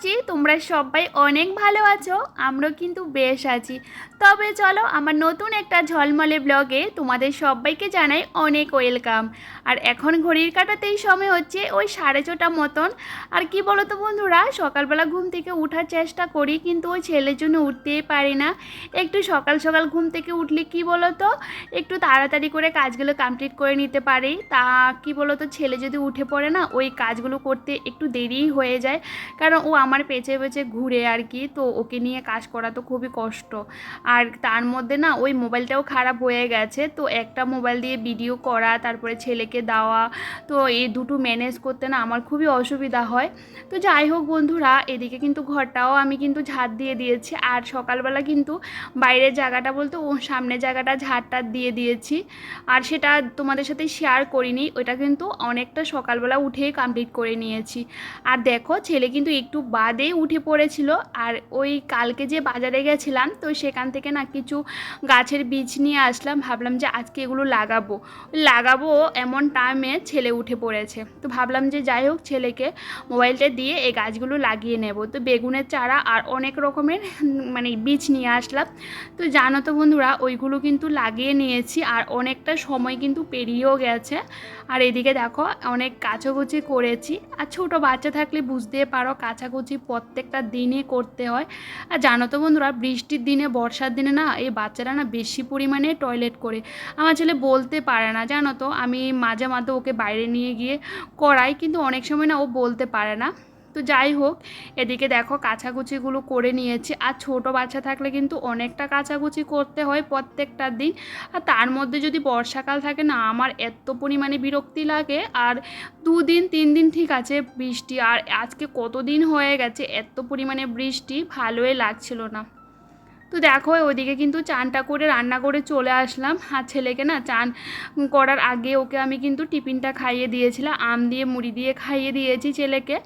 করছি তোমরা সবাই অনেক ভালো আছো, আমরাও কিন্তু বেশ আছি। তবে চলো, আমার নতুন একটা ঝলমলে ব্লগে তোমাদের সবাইকে জানাই অনেক ওয়েলকাম। আর এখন ঘড়ির কাটাতেই সময় হচ্ছে ওই সাড়ে ছটা মতন। আর কি বলো তো বন্ধুরা, সকালবেলা ঘুম থেকে উঠার চেষ্টা করি, কিন্তু ওই ছেলের জন্য উঠতেই পারি না। একটু সকাল সকাল ঘুম থেকে উঠলে কি বলো তো একটু তাড়াতাড়ি করে কাজগুলো কমপ্লিট করে নিতে পারি। তা কি বলো তো ছেলে যদি উঠে পড়ে না, ওই কাজগুলো করতে একটু দেরিই হয়ে যায়। কারণ ও আমার পেছে পেছে ঘুরে আর কি, তো ওকে নিয়ে কাজ করা তো খুবই কষ্ট। আর তার মধ্যে না, ওই মোবাইলটাও খারাপ হয়ে গেছে, তো একটা মোবাইল দিয়ে ভিডিও করা, তারপরে ছেলেকে দেওয়া, তো এই দুটো ম্যানেজ করতে না আমার খুবই অসুবিধা হয়। তো যাই হোক বন্ধুরা, এদিকে কিন্তু ঘরটাও আমি কিন্তু ঝাড় দিয়ে দিয়েছি, আর সকালবেলা কিন্তু বাইরের জায়গাটা বলতে ও সামনের জায়গাটা ঝাড়টা দিয়ে দিয়েছি। আর সেটা তোমাদের সাথে শেয়ার করিনি, ওটা কিন্তু অনেকটা সকালবেলা উঠেই কমপ্লিট করে নিয়েছি। আর দেখো, ছেলে কিন্তু একটু বাদেই উঠে পড়েছিল। আর ওই কালকে যে বাজারে গেছিলাম, তো সেখান থেকে না কিছু গাছের বীজ নিয়ে আসলাম। ভাবলাম যে আজকে এগুলো লাগাবো। লাগাবো এমন টাইমে ছেলে উঠে পড়েছে। তো ভাবলাম যে যাই হোক, ছেলেকে মোবাইলটা দিয়ে এই গাছগুলো লাগিয়ে নেব। তো বেগুনের চারা আর অনেক রকমের মানে বীজ নিয়ে আসলাম। তো জানো তো বন্ধুরা, ওইগুলো কিন্তু লাগিয়ে নিয়েছি আর অনেকটা সময় কিন্তু পেরিয়েও গেছে। আর এদিকে দেখো, অনেক কাচাকুচি করেছি। আর ছোটো বাচ্চা থাকলে বুঝতে পারো কাচাকুচি প্রত্যেকটা দিনে করতে হয়। আর জানো তো বন্ধুরা, বৃষ্টির দিনে, বর্ষার দিনে না এই বাচ্চারা না বেশি পরিমাণে টয়লেট করে। আমার ছেলে বলতে পারে না, জানো তো, আমি মাঝে মাঝে ওকে বাইরে নিয়ে গিয়ে করাই, কিন্তু অনেক সময় না ও বলতে পারে না। তো যাই হোক, এদিকে দেখো কাছাকুচিগুলো করে নিয়েছি। আর ছোট বাচ্চা থাকলে কিন্তু অনেকটা কাছাকুচি করতে হয় প্রত্যেকটা দিন। আর তার মধ্যে যদি বর্ষাকাল থাকে না, আমার এত পরিমাণে বিরক্তি লাগে। আর দুদিন তিন দিন ঠিক আছে বৃষ্টি। আর আজকে কতদিন হয়ে গেছে, এত পরিমাণে বৃষ্টি, ভালোই লাগছিল না। তো দেখো, ওইদিকে কিন্তু চানটা করে, রান্না করে চলে আসলাম। আর ছেলেকে না চান করার আগে ওকে আমি কিন্তু টিফিনটা খাইয়ে দিয়েছিলাম। আম দিয়ে, মুড়ি দিয়ে খাইয়ে দিয়েছি ছেলেকে।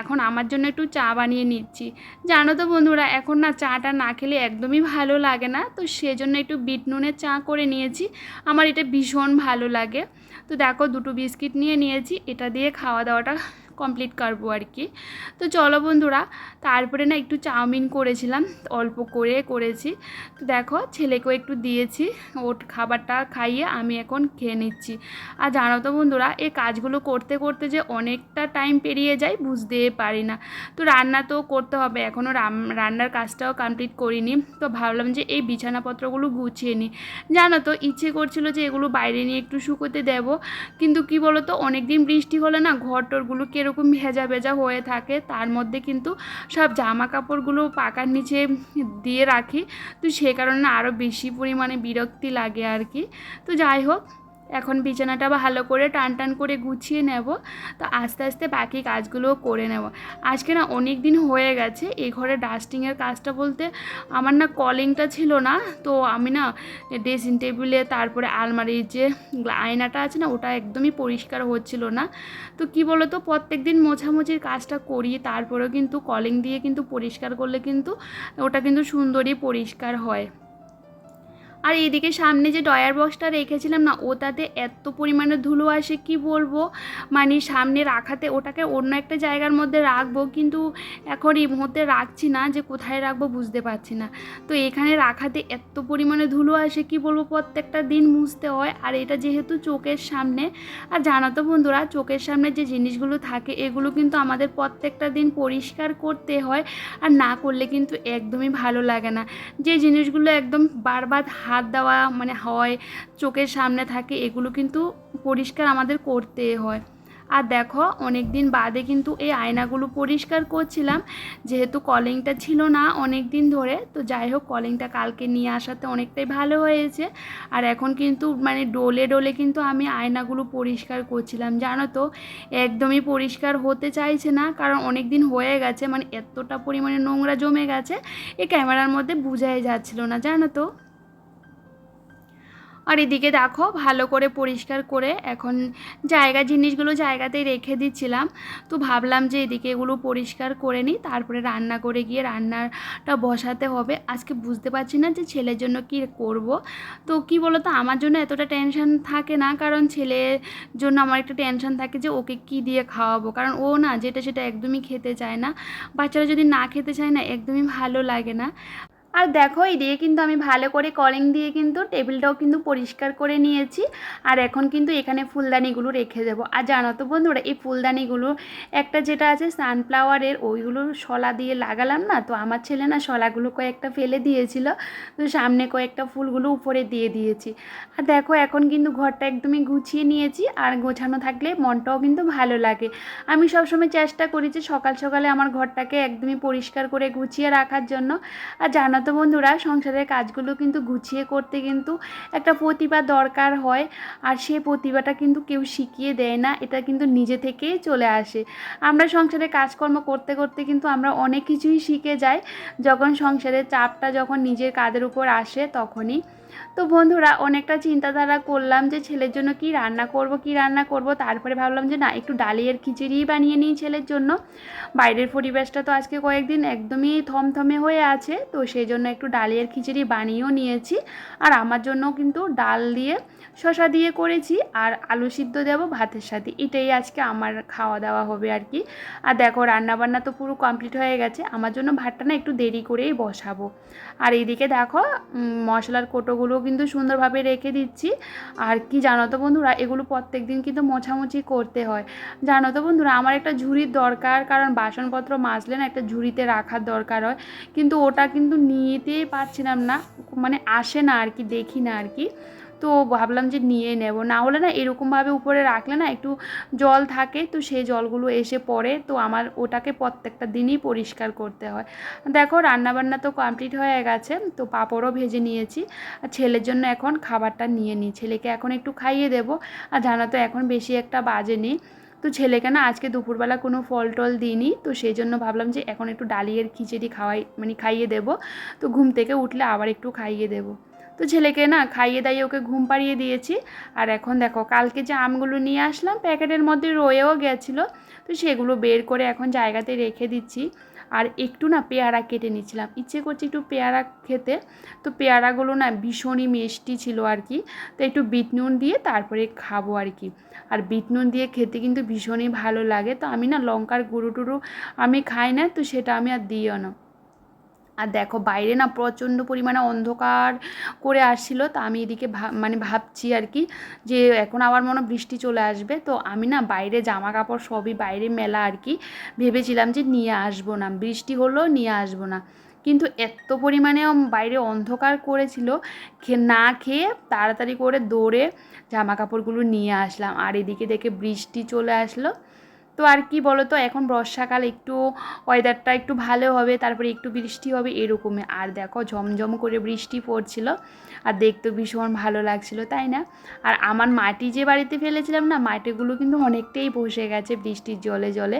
এখন আমার জন্য একটু চা বানিয়ে নিচ্ছি। জানো তো বন্ধুরা, এখন না চাটা না খেলে একদমই ভালো লাগে না। তো সেজন্য একটু বিট নুনের চা করে নিয়েছি। আমার এটা ভীষণ ভালো লাগে। তো দেখো, দুটো বিস্কিট নিয়ে নিয়েছি। এটা দিয়ে খাওয়া দাওয়াটা কমপ্লিট করব আর কি। তো চলো বন্ধুরা, তারপরে না একটু চাউমিন করেছিলাম, অল্প করে করেছি। তো দেখো, ছেলেকেও একটু দিয়েছি, ওর খাবারটা খাইয়ে আমি এখন খেয়ে নিচ্ছি। আর জানো তো বন্ধুরা এই কাজগুলো করতে করতে যে অনেকটা টাইম পেরিয়ে যায়, বুঝতেই পারি না। তো রান্না তো করতে হবে এখনও রান্নার কাজটাও কমপ্লিট করিনি। তো ভাবলাম যে এই বিছানাপত্রগুলো গুছিয়ে নিই। জানো তো, ইচ্ছে করছিল যে এগুলো বাইরে নিয়ে একটু শুকোতে দেব, কিন্তু কি বলো তো অনেক দিন বৃষ্টি হলে না ঘর টরগুলো কীরকম ভেজা ভেজা হয়ে থাকে, তার মধ্যে কিন্তু সব জামা কাপড়গুলো পাকার নিচে দিয়ে রাখি। তো সে কারণে আরও বেশি পরিমাণে বিরক্তি লাগে আর কি। তো যাই হোক এখন বিছানাটা ভালো করে টান টান করে গুছিয়ে নেব, তো আস্তে আস্তে বাকি কাজগুলোও করে নেব। আজকে না অনেক দিন হয়ে গেছে, এই ঘরে ডাস্টিংয়ের কাজটা বলতে আমার না কলিংটা ছিল না, তো আমি না ড্রেসিং টেবিলে তারপরে আলমারির যে আয়নাটা আছে না, ওটা একদমই পরিষ্কার হচ্ছিল না। তো কি বলো তো প্রত্যেক দিন মোছামুছির কাজটা করি, তারপরেও কিন্তু কলিং দিয়ে কিন্তু পরিষ্কার করলে কিন্তু ওটা কিন্তু সুন্দরই পরিষ্কার হয়। আর এদিকে সামনে যে ডয়ার বক্সটা রেখেছিলাম না, ওটাতে এত পরিমাণে ধুলো আসে, কি বলব? মানে সামনে রাখাতে ওটাকে অন্য একটা জায়গার মধ্যে রাখব, কিন্তু এখন এই মুহূর্তে রাখছি না, যে কোথায় রাখব বুঝতে পারছি না। তো এখানে রাখাতে এত পরিমাণে ধুলো আসে, কি বলব? প্রত্যেকটা দিন মুছতে হয়, আর এটা যেহেতু চোখের সামনে। আর জানো তো বন্ধুরা, চোখের সামনে যে জিনিসগুলো থাকে, এগুলো কিন্তু আমাদের প্রত্যেকটা দিন পরিষ্কার করতে হয়, আর না করলে কিন্তু একদমই ভালো লাগে না। যে জিনিসগুলো একদম বারবার হাত দেওয়া মানে হয়, চোখের সামনে থাকে, এগুলো কিন্তু পরিষ্কার আমাদের করতে হয়। আর দেখো অনেক দিন বাদে কিন্তু এই আয়নাগুলো পরিষ্কার করছিলাম, যেহেতু কলিংটা ছিল না অনেক দিন ধরে, তো যাই হোক কলিংটা কালকে নিয়ে আসাতে অনেকটাই ভালো হয়েছে। আর এখন কিন্তু মানে ডোলে ডোলে কিন্তু আমি আয়নাগুলো পরিষ্কার করছিলাম, জানো তো? একদমই পরিষ্কার হতে চাইছে না, কারণ অনেক দিন হয়ে গেছে মানে এতটা পরিমাণে নোংরা জমে গেছে, এই ক্যামেরার মধ্যে বোঝাই যাচ্ছিল না, জানো তো? আর এদিকে দেখো, ভালো করে পরিষ্কার করে এখন জায়গা, জিনিসগুলো জায়গাতেই রেখে দিচ্ছিলাম। তো ভাবলাম যে এদিকে এগুলো পরিষ্কার করে নিই, তারপরে রান্না করে গিয়ে রান্নাটা বসাতে হবে। আজকে বুঝতে পারছি না যে ছেলের জন্য কি করব। তো কি বলো তো আমার জন্য এতটা টেনশন থাকে না, কারণ ছেলের জন্য আমার একটা টেনশন থাকে যে ওকে কি দিয়ে খাওয়াবো। কারণ ও না, যেটা সেটা একদমই খেতে চায় না। বাচ্চারা যদি না খেতে চায় না, একদমই ভালো লাগে না। আর দেখো, এই দিয়ে কিন্তু আমি ভালো করে কলিং দিয়ে কিন্তু টেবিলটাও কিন্তু পরিষ্কার করে নিয়েছি। আর এখন কিন্তু এখানে ফুলদানিগুলো রেখে দেবো। আর জানো তো বন্ধুরা, এই ফুলদানিগুলো একটা যেটা আছে সানফ্লাওয়ারের ওইগুলো শলা দিয়ে লাগালাম না, তো আমার ছেলে না শলাগুলো কয়েকটা ফেলে দিয়েছিল, তো সামনে কয়েকটা ফুলগুলো উপরে দিয়ে দিয়েছি। আর দেখো, এখন কিন্তু ঘরটা একদমই গুছিয়ে নিয়েছি, আর গোছানো থাকলে মনটাও কিন্তু ভালো লাগে। আমি সবসময় চেষ্টা করি যে সকাল সকালে আমার ঘরটাকে একদমই পরিষ্কার করে গুছিয়ে রাখার জন্য। আর জানো তো বন্ধুরা, সংসারের কাজগুলো কিন্তু গুছিয়ে করতে কিন্তু একটা প্রতিভা দরকার হয় আর সেই প্রতিভাটা কিন্তু কেউ শিখিয়ে দেয় না, এটা কিন্তু নিজে থেকেই চলে আসে। আমরা সংসারে কাজকর্ম করতে করতে কিন্তু আমরা অনেক কিছুই শিখে যাই। যখন সংসারের চাপটা যখন নিজের কাদের উপর আসে, তখনই তো বন্ধুরা, অনেকটা চিন্তাধারা করলাম যে ছেলের জন্য কি রান্না করব, কি রান্না করব। তারপরে ভাবলাম যে না, একটু ডালিয়ের খিচুড়ি বানিয়ে নিই ছেলের জন্য। বাইরের পরিবেশটা তো আজকে কয়েকদিন একদমই থমথমে হয়ে আছে, তো সেই জন্য একটু ডালিয়ার খিচুড়ি বানিয়েও নিয়েছি। আর আমার জন্য কিন্তু ডাল দিয়ে শশা দিয়ে করেছি, আর আলু সিদ্ধ দেব ভাতের সাথে। এটাই আজকে আমার খাওয়া দাওয়া হবে আর কি। আর দেখো, রান্নাবান্না তো পুরো কমপ্লিট হয়ে গেছে। আমার জন্য ভাতটা না একটু দেরি করেই বসাবো। আর এইদিকে দেখো মশলার মশলার কোটোগুলো কিন্তু সুন্দরভাবে রেখে দিচ্ছি। আর কি জানো তো বন্ধুরা, এগুলো প্রত্যেক দিন কিন্তু মোছামুছি করতে হয়। জানো তো বন্ধুরা, আমার একটা ঝুড়ির দরকার, কারণ বাসনপত্র মাজলে না একটা ঝুড়িতে রাখার দরকার হয়। কিন্তু ওটা কিন্তু নিতেই পারছিলাম না মানে আসে না আর কি, দেখি না আর কি। তো ভাবলাম যে নিয়ে নেব। না হলে না এরকমভাবে উপরে রাখলে না একটু জল থাকে, তো সেই জলগুলো এসে পড়ে, তো আমার ওটাকে প্রত্যেকটা দিনই পরিষ্কার করতে হয়। দেখো রান্নাবান্না তো কমপ্লিট হয়ে গেছে, তো পাঁপড়ও ভেজে নিয়েছি। আর ছেলের জন্য এখন খাবারটা নিয়ে নিই। ছেলেকে এখন একটু খাইয়ে দেবো। আর জানা তো এখন বেশি একটা বাজেনি তো ছেলেকে না আজকে দুপুরবেলা কোনো ফল টল দিইনি, তো সেই জন্য ভাবলাম যে এখন একটু ডালিয়ের খিচুড়ি খাওয়াই মানে খাইয়ে দেবো। তো ঘুম থেকে উঠলে আবার একটু খাইয়ে দেবো। তো ছেলেকে না খাইয়ে দাইয়ে ওকে ঘুম পাড়িয়ে দিয়েছি। আর এখন দেখো, কালকে যে আমগুলো নিয়ে আসলাম, প্যাকেটের মধ্যে রয়েও গেছিল। তো সেগুলো বের করে এখন জায়গাতে রেখে দিচ্ছি। আর একটু না পেয়ারা কেটে নিচ্ছিলাম। ইচ্ছে করছে একটু পেয়ারা খেতে। তো পেয়ারাগুলো না ভীষণই মিষ্টি ছিল আর কি। তো একটু বিট নুন দিয়ে তারপরে খাব আর কি। আর বিট নুন দিয়ে খেতে কিন্তু ভীষণই ভালো লাগে। তো আমি না লঙ্কার গুঁড়ো টুরো আমি খাই না, তো সেটা আমি আর দিও না। আর দেখো, বাইরে না প্রচণ্ড পরিমাণে অন্ধকার করে আসছিল, তো আমি এদিকে ভাব মানে ভাবছি আর কি যে এখন আবার মনে বৃষ্টি চলে আসবে, তো আমি না বাইরে জামা কাপড় সবই বাইরে মেলা আর কি ভেবেছিলাম যে নিয়ে আসব না, বৃষ্টি হলেও নিয়ে আসব না। কিন্তু এত পরিমাণে বাইরে অন্ধকার করেছিল না খেয়ে তাড়াতাড়ি করে দৌড়ে জামা কাপড়গুলো নিয়ে আসলাম, আর এদিকে দেখে বৃষ্টি চলে আসলো। তো আর কি বলো তো এখন বর্ষাকাল, একটু ওয়েদারটা একটু ভালো হবে, তারপরে একটু বৃষ্টি হবে, এরকমই। আর দেখো, ঝমঝম করে বৃষ্টি পড়ছিল, আর দেখতে ভীষণ ভালো লাগছিল, তাই না? আর আমার মাটি যে বাড়িতে ফেলেছিলাম না, মাটিগুলো কিন্তু অনেকটাই বসে গেছে বৃষ্টির জলে জলে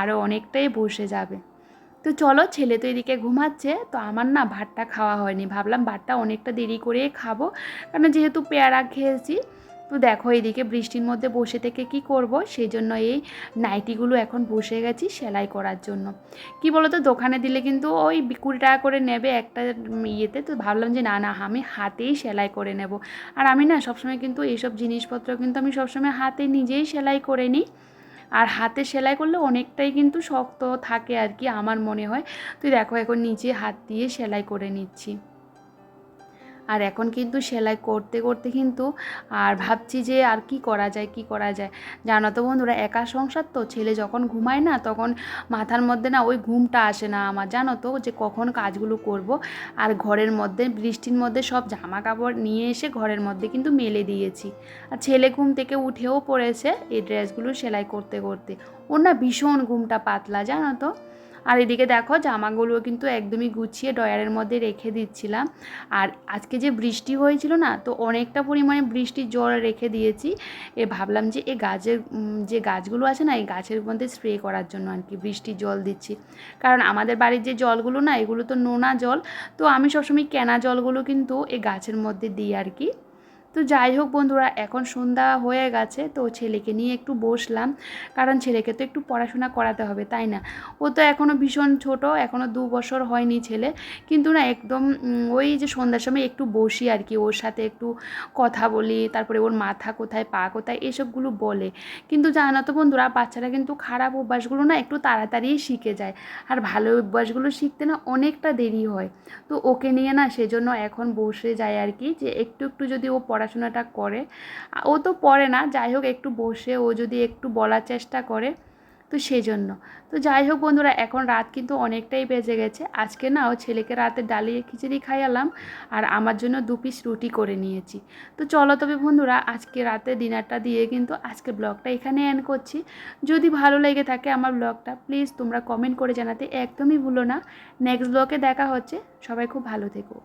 আরও অনেকটাই বসে যাবে। তো চলো, ছেলে তো এদিকে ঘুমাচ্ছে, তো আমার না ভাতটা খাওয়া হয়নি, ভাবলাম ভাতটা অনেকটা দেরি করে খাব, কারণ যেহেতু পেয়ারা খেয়েছি তো দেখো এদিকে বৃষ্টির মধ্যে বসে থেকে কি করব? সেই জন্য এই নাইটিগুলো এখন বসে গেছি সেলাই করার জন্য। কি বলো তো দোকানে দিলে কিন্তু ওই কুড়ি টাকা করে নেবে একটা ইয়েতে। তো ভাবলাম যে না না, আমি হাতেই সেলাই করে নেব। আর আমি না সবসময় কিন্তু এইসব জিনিসপত্র কিন্তু আমি সবসময় হাতে নিজেই সেলাই করে নিই। আর হাতে সেলাই করলে অনেকটাই কিন্তু শক্ত থাকে আর কি, আমার মনে হয়। তুই দেখো এখন নিচে হাত দিয়ে সেলাই করে নিচ্ছি। আর এখন কিন্তু সেলাই করতে করতে কিন্তু আর ভাবছি যে আর কি করা যায়, কি করা যায়? জানো তো বন্ধুরা, একা সংসার তো, ছেলে যখন ঘুমায় না তখন মাথার মধ্যে না ওই ঘুমটা আসে না আমার। জানো তো যে কখন কাজগুলো করব আর ঘরের মধ্যে, বৃষ্টির মধ্যে সব জামা কাপড় নিয়ে এসে ঘরের মধ্যে কিন্তু মেলে দিয়েছি। আর ছেলে ঘুম থেকে উঠেও পড়েছে এই ড্রেসগুলো সেলাই করতে করতে। ওর না ভীষণ ঘুমটা পাতলা, জানো তো? আর এদিকে দেখো জামাগুলো কিন্তু একদমই গুছিয়ে ডয়ারের মধ্যে রেখে দিচ্ছিলাম। আর আজকে যে বৃষ্টি হয়েছিল না, তো অনেকটা পরিমাণে বৃষ্টির জল রেখে দিয়েছি। এ ভাবলাম যে এই গাছের যে গাছগুলো আছে না, এই গাছের মধ্যে স্প্রে করার জন্য আর কি বৃষ্টির জল দিচ্ছি। কারণ আমাদের বাড়ির যে জলগুলো না, এগুলো তো নোনা জল, তো আমি সবসময় কেনা জলগুলো কিন্তু এই গাছের মধ্যে দিই আর কি তো যাই হোক বন্ধুরা, এখন সন্ধ্যা হয়ে গেছে, তো ছেলেকে নিয়ে একটু বসলাম। কারণ ছেলেকে তো একটু পড়াশোনা করাতে হবে, তাই না? ও তো এখনও ভীষণ ছোট এখনও দু বছর হয়নি ছেলে। কিন্তু না, একদম ওই যে সন্ধ্যার সময় একটু বসি আর কি, ওর সাথে একটু কথা বলি, তারপরে ওর মাথা কোথায়, পা কোথায়, এসবগুলো বলে। কিন্তু জানো তো বন্ধুরা, বাচ্চারা কিন্তু খারাপ অভ্যাসগুলো না একটু তাড়াতাড়ি শিখে যায়। আর ভালো অভ্যাসগুলো শিখতে না অনেকটা দেরি হয়। তো ওকে নিয়ে না সেজন্য এখন বসে যায় আর কি, যে একটু একটু যদি ও পড়াশোনাটা করে। ও তো পড়ে না, যাই হোক একটু বসে, ও যদি একটু বলার চেষ্টা করে, তো সেই জন্য তো যাই হোক বন্ধুরা, এখন রাত কিন্তু অনেকটাই বেজে গেছে। আজকে না ও ছেলেকে রাতে ডালি খিচুড়ি খাইয়ালাম, আর আমার জন্য দু পিস রুটি করে নিয়েছি। তো চলো তবে বন্ধুরা, আজকে রাতে ডিনারটা দিয়ে কিন্তু আজকে ব্লগটা এখানে এন্ড করছি। যদি ভালো লেগে থাকে আমার ব্লগটা প্লিজ তোমরা কমেন্ট করে জানাতে একদমই ভুলো না। নেক্সট ব্লগে দেখা হচ্ছে। সবাই খুব ভালো থেকো।